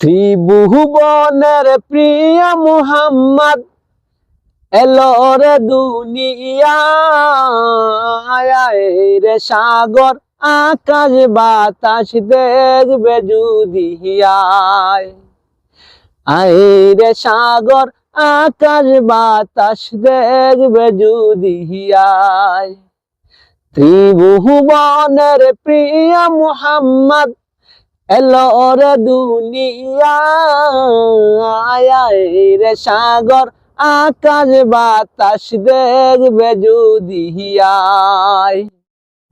ত্রিভুবনের প্রিয় মুহাম্মদ, এলো রে সাগর, আকাশ বাতাস দেখবে যদি রে সাগর, আকাশ বাতাস দেখবে যদি ত্রিভুবনের প্রিয় মুহাম্মদ এলো রে দুনিয়ায় রে সাগর, আকাশ বাতাস দেখবে যদি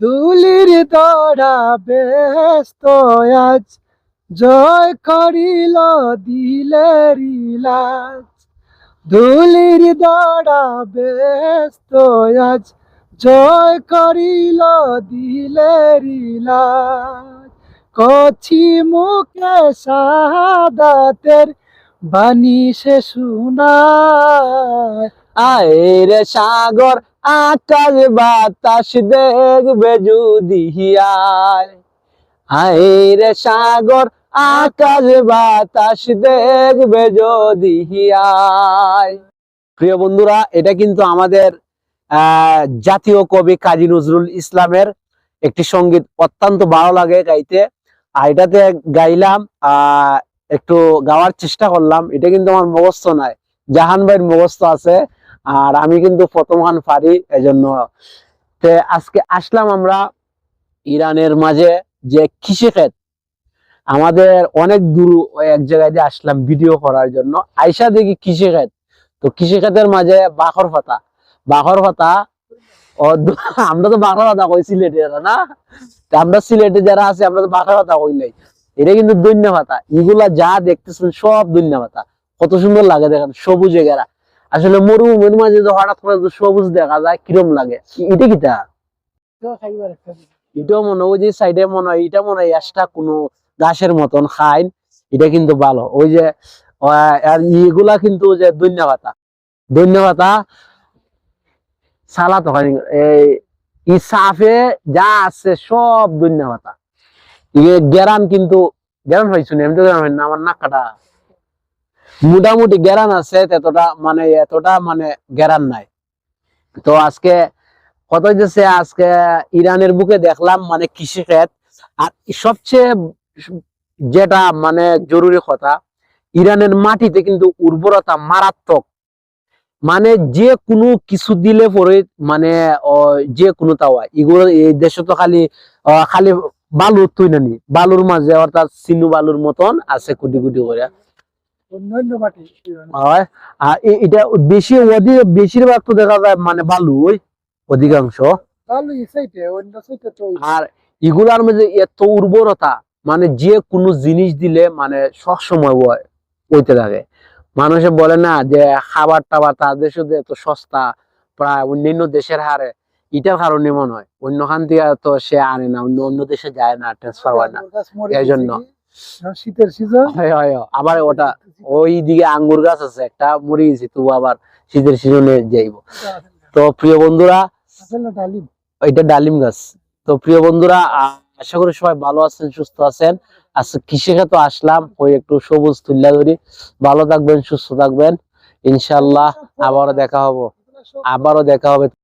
দুলির দড়া ব্যস্ত আজ, জয় করিল দিলের ইলাজ। দুলির দড়া ব্যস্ত আজ, জয় করিল দিলের ইলাজ। কছি মুখে সাদাতের বাণী সে শুনায়। আয় সাগর আকাশ বাতাস দেখবে যদি আয় আয় রে সাগর আকাশ বাতাস দেখবে যদি প্রিয় বন্ধুরা, এটা কিন্তু আমাদের জাতীয় কবি কাজী নজরুল ইসলামের একটি সংগীত অত্যন্ত ভালো লাগে গাইতে। আর এটাতে গাইলাম, আহ, একটু গাওয়ার চেষ্টা করলাম। এটা কিন্তু আমার মুখস্থ নাই, জাহান ভাইয়ের মুখস্থ আছে। আর আমি কিন্তু প্রথম গান পারি, এজন্য। আজকে আসলাম আমরা ইরানের মাঝে যে কৃষিক্ষেত আমাদের অনেক দূর এক জায়গায় দিয়ে আসলাম ভিডিও করার জন্য। আইসা দেখি কৃষিক্ষেত তো কৃষিক্ষেতের মাঝে বাখর পাতা। ও দু- আমরা তো বাখর পাতা কই সিলেটে না? আমরা সিলেটে যারা আছে আমরা তো বাখর পাতা কইলাই এটা কিন্তু দৈন্য পাতা এগুলা যা দেখতেছেন সব দৈন্য পাতা কত সুন্দর লাগে দেখেন সবুজে গেরা আসলে মরুভূমির মাঝে তো হঠাৎ করে সবুজ দেখা যায় কিরম লাগে? এটা কিটা এটাও মনে হয় ওই যে সাইডে মনে হয় এটা মনে হয় এক্সট্রা কোনো গাছের মতন খাইন এটা কিন্তু ভালো। ওই যে আর এগুলা কিন্তু যে দৈন্য পাতা দৈন্য পাতা সালাত হয়। এই ই যা আছে সব দৈন্য পাতা গেরান কিন্তু গেরান হয়েছিল আমি তো গেরান হয় না, আমার নাক কাটা মোটামুটি গেরান আছে, এতটা মানে এতটা মানে গেরান নাই। তো আজকে কত হইতেছে, আজকে ইরানের বুকে দেখলাম মানে কৃষি কৃষিক্ষেত আর সবচেয়ে যেটা মানে জরুরি কথা, ইরানের মাটিতে কিন্তু উর্বরতা মারাত্মক। মানে যে কোনো কিছু দিলে পরে মানে যে কোনো তাওয়া। এগুলো এই দেশে তো খালি খালি বালুর তুই নানি বালুর মাঝে অর্থাৎ সিনু বালুর মতন আছে কোটি কোটি করে। এটা বেশি অধিক বেশিরভাগ তো দেখা যায় মানে বালু অধিকাংশ। ভালো সাইটে অন্য সাইটে তো আর এগুলার মধ্যে এত উর্বরতা মানে যে কোনো জিনিস দিলে মানে সবসময় ওই- ওইতে থাকে মানুষে বলে না যে খাবার টাবার তার দেশে তো এত সস্তা প্রায় অন্যান্য দেশের হারে এটার কারণে মনে হয়। অন্য খান থেকে তো সে আনে না অন্য অন্য দেশে যায় না ট্রান্সফার হয় না। এই জন্য। শীতের সিজন। আবার ওটা ওই দিকে আঙ্গুর গাছ আছে একটা মরে গেছে তবু আবার শীতের সিজনে যাইব। তো প্রিয় বন্ধুরা এটা ডালিম গাছ। তো প্রিয় বন্ধুরা আশা করি সবাই ভালো আছেন সুস্থ আছেন। আচ্ছা কৃষিকে তো আসলাম? ওই একটু সবুজ তুল্লা ধরি। ভালো থাকবেন সুস্থ থাকবেন। ইনশাল্লাহ আবারও দেখা হব। আবারও দেখা হবে।